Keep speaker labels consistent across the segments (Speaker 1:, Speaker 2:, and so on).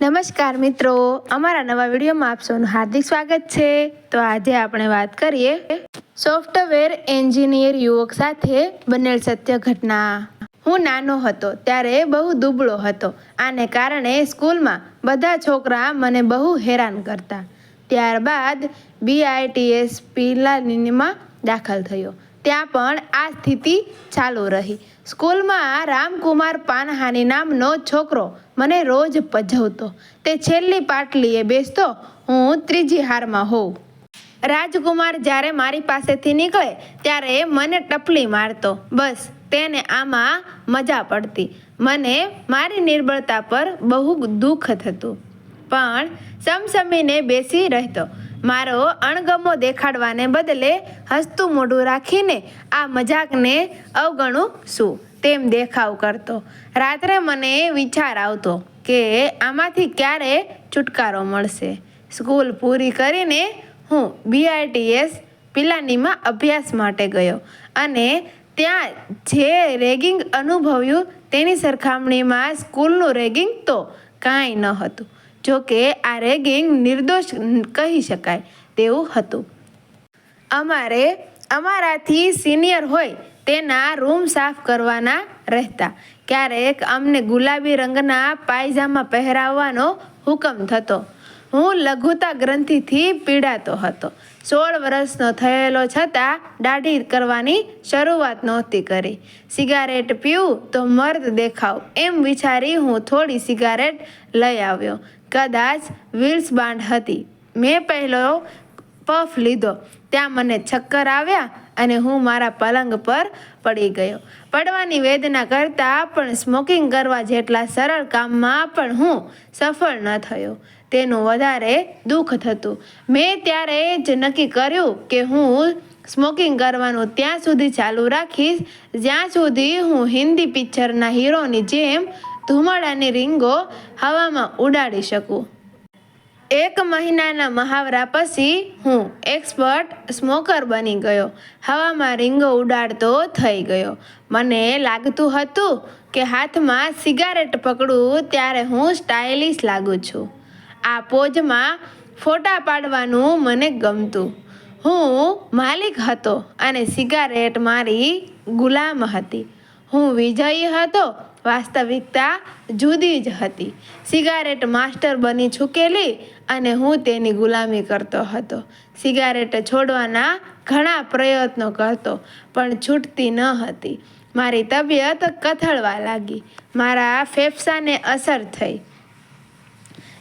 Speaker 1: નમસ્કાર મિત્રો, અમારા નવા વિડીયોમાં આપ સૌનું હાર્દિક સ્વાગત છે. તો આજે આપણે વાત કરીએ સોફ્ટવેર એન્જિનિયર યુવક સાથે બનેલ સત્ય ઘટના. હું નાનો હતો, ત્યારે બહુ દુબળો હતો. આને કારણે સ્કૂલમાં બધા છોકરા મને બહુ હેરાન કરતા. ત્યારબાદ બીઆઈટીએસ પિલાનીમાં દાખલ થયો. ત્યાં પણ આ સ્થિતિ ચાલુ રહી. સ્કૂલમાં રામકુમાર પાનહાની નામનો છોકરો મને રોજ પજવતો. તે છેલ્લી પાટલીએ બેસતો, હું ત્રીજી હારમાં હોઉં. રાજકુમાર જ્યારે મારી પાસેથી નીકળે, ત્યારે મને ટપલી મારતો. બસ, તેને આમાં મજા પડતી. મને મારી નિર્બળતા પર બહુ દુઃખ થતું. પણ સમસમીને બેસી રહેતો. મારો અણગમો દેખાડવાને બદલે હસતું મોઢું રાખીને આ મજાકને અવગણું શું તેમ દેખાવ કરતો. રાત્રે મને વિચાર આવતો કે આમાંથી ક્યારે છુટકારો મળશે. સ્કૂલ પૂરી કરીને હું બીઆરટીએસ પિલાનીમાં અભ્યાસ માટે ગયો અને ત્યાં જે રેગિંગ અનુભવ્યું તેની સરખામણીમાં સ્કૂલનું રેગિંગ તો કાંઈ ન હતું. જો કે આ રેગિંગ નિર્દોષ કહી શકાય તેવું હતું. અમારે અમારાથી સિનિયર હોય તેના રૂમ સાફ કરવાના રહેતા. ક્યારેક અમને ગુલાબી રંગના પાયજામા પહેરાવવાનો હુકમ થતો. હું લઘુતા ગ્રંથિથી પીડાતો હતો. સોળ વર્ષનો થયેલો છતાં દાઢી કરવાની શરૂઆત નહોતી કરી. સિગારેટ પીવું તો મર્દ દેખાવ એમ વિચારી હું થોડી સિગારેટ લઈ આવ્યો. કદાચ વિલ્સ બાન્ડ હતી. મેં પહેલો પફ લીધો. ત્યાં મને ચક્કર આવ્યા અને હું મારા પલંગ પર પડી ગયો. પડવાની વેદના કરતાં પણ સ્મોકિંગ કરવા જેટલા સરળ કામમાં પણ હું સફળ ન થયો. તેનું વધારે દુઃખ થતું. મેં ત્યારે જ નક્કી કર્યું કે હું સ્મોકિંગ કરવાનું ત્યાં સુધી ચાલુ રાખીશ, જ્યાં સુધી હું હિન્દી પિક્ચરના હીરોની જેમ ધુમાડાની રીંગો હવામાં ઉડાડી શકું. એક મહિનાના મહાવરા પછી હું એક્સપર્ટ સ્મોકર બની ગયો. હવામાં રીંગો ઉડાડતો થઈ ગયો. મને લાગતું હતું કે હાથમાં સિગારેટ પકડું ત્યારે હું સ્ટાઇલિશ લાગું છું. આ પોજમાં ફોટા પાડવાનું મને ગમતું. હું માલિક હતો અને સિગારેટ મારી ગુલામ હતી. હું વિજયી હતો, વાસ્તવિકતા જુદી જ હતી. સિગારેટ માસ્ટર બની ચૂકેલી અને હું તેની ગુલામી કરતો હતો. સિગારેટ છોડવાના ઘણા પ્રયત્નો કરતો, પણ છૂટતી ન હતી. મારી તબિયત કથળવા લાગી. મારા ફેફસાને અસર થઈ.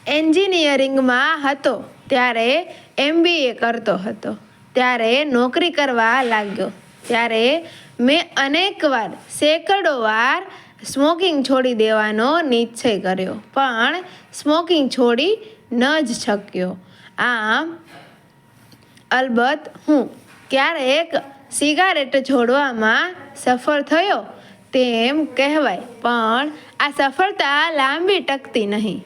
Speaker 1: એન્જિનિયરિંગમાં હતો, ત્યારે એમબીએ કરતો હતો. ત્યારે નોકરી કરવા લાગ્યો. ત્યારે મેં અનેકવાર, સેંકડો વાર સ્મોકિંગ છોડી દેવાનો નિશ્ચય કર્યો, પણ સ્મોકિંગ છોડી ન જ શક્યો. આમ, અલબત્ત હું ક્યારેક સિગારેટ છોડવામાં સફળ થયો, તેમ કહેવાય, પણ આ સફળતા લાંબી ટકતી નહીં.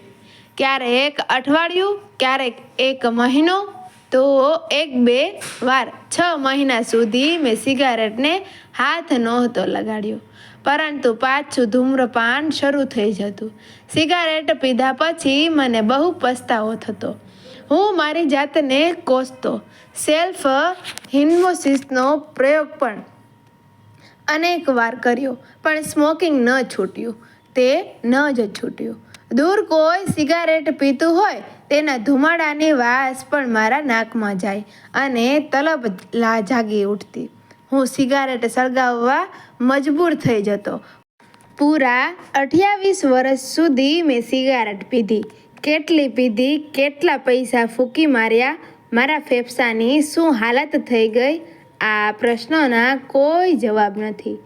Speaker 1: ક્યારેક અઠવાડિયું, ક્યારેક એક મહિનો, તો એક બે વાર, છ મહિના સુધી મેં સિગારેટને હાથ નહોતો લગાડ્યો. પરંતુ પાછું ધૂમ્રપાન શરૂ થઈ જતું. સિગારેટ પીધા પછી મને બહુ પસ્તાવો થતો. હું મારી જાતને કોસતો. સેલ્ફ હિન્મોસિસનો પ્રયોગ પણ અનેક વાર કર્યો, પણ સ્મોકિંગ ન છૂટ્યું. તે ન જ છૂટ્યું. દૂર કોઈ સિગારેટ પીતું હોય, તેના ધુમાડાની વાસ પણ મારા નાકમાં જાય અને તલબ લા જાગી ઉઠતી. હું સિગારેટ સળગાવવા મજબૂર થઈ જતો. પૂરા અઠ્યાવીસ વર્ષ સુધી મેં સિગારેટ પીધી. કેટલી પીધી, કેટલા પૈસા ફૂંકી માર્યા, મારા ફેફસાની શું હાલત થઈ ગઈ, આ પ્રશ્નોના કોઈ જવાબ નથી.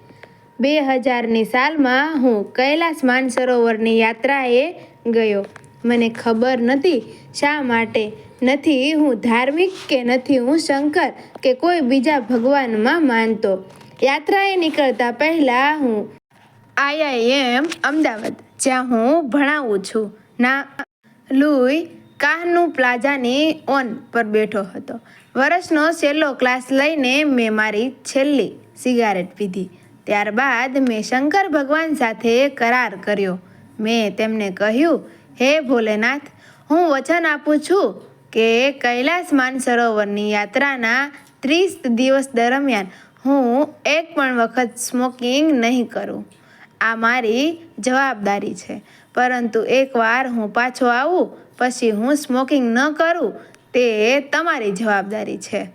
Speaker 1: બે હજારની સાલમાં હું કૈલાસ માનસરોવરની યાત્રાએ ગયો. મને ખબર નથી શા માટે. નથી હું ધાર્મિક કે નથી હું શંકર કે કોઈ બીજા ભગવાનમાં માનતો. યાત્રાએ નીકળતા પહેલાં હું આઈઆઈએમ અમદાવાદ, જ્યાં હું ભણાવું છું. ના, લુઈ કાહનું પ્લાઝાની ઓન પર બેઠો હતો. વર્ષનો છેલ્લો ક્લાસ લઈને મેં મારી છેલ્લી સિગારેટ પીધી. ત્યારબાદ મેં શંકર ભગવાન સાથે કરાર કર્યો. મેં તેમને કહ્યું, હે ભોલેનાથ, હું વચન આપું છું કે કૈલાસ માનસરોવરની યાત્રાના ત્રીસ દિવસ દરમિયાન હું એક પણ વખત સ્મોકિંગ નહીં કરું. આ મારી જવાબદારી છે. પરંતુ એકવાર હું પાછો આવું, પછી હું સ્મોકિંગ ન કરું, તે તમારી જવાબદારી છે.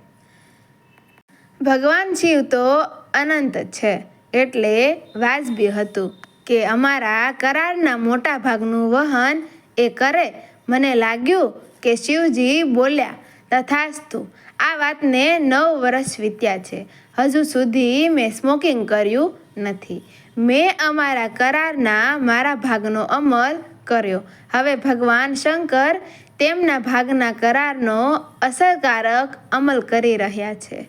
Speaker 1: ભગવાન શિવ તો અનંત છે. એટલે વાજબી હતું કે અમારા કરારના મોટા ભાગનું વહન એ કરે. મને લાગ્યું કે શિવજી બોલ્યા, તથાસ્તુ, આ વાતને નવ વર્ષ વીત્યા છે. હજુ સુધી મેં સ્મોકિંગ કર્યું નથી. મેં અમારા કરારના મારા ભાગનો અમલ કર્યો. હવે ભગવાન શંકર તેમના ભાગના કરારનો અસરકારક અમલ કરી રહ્યા છે.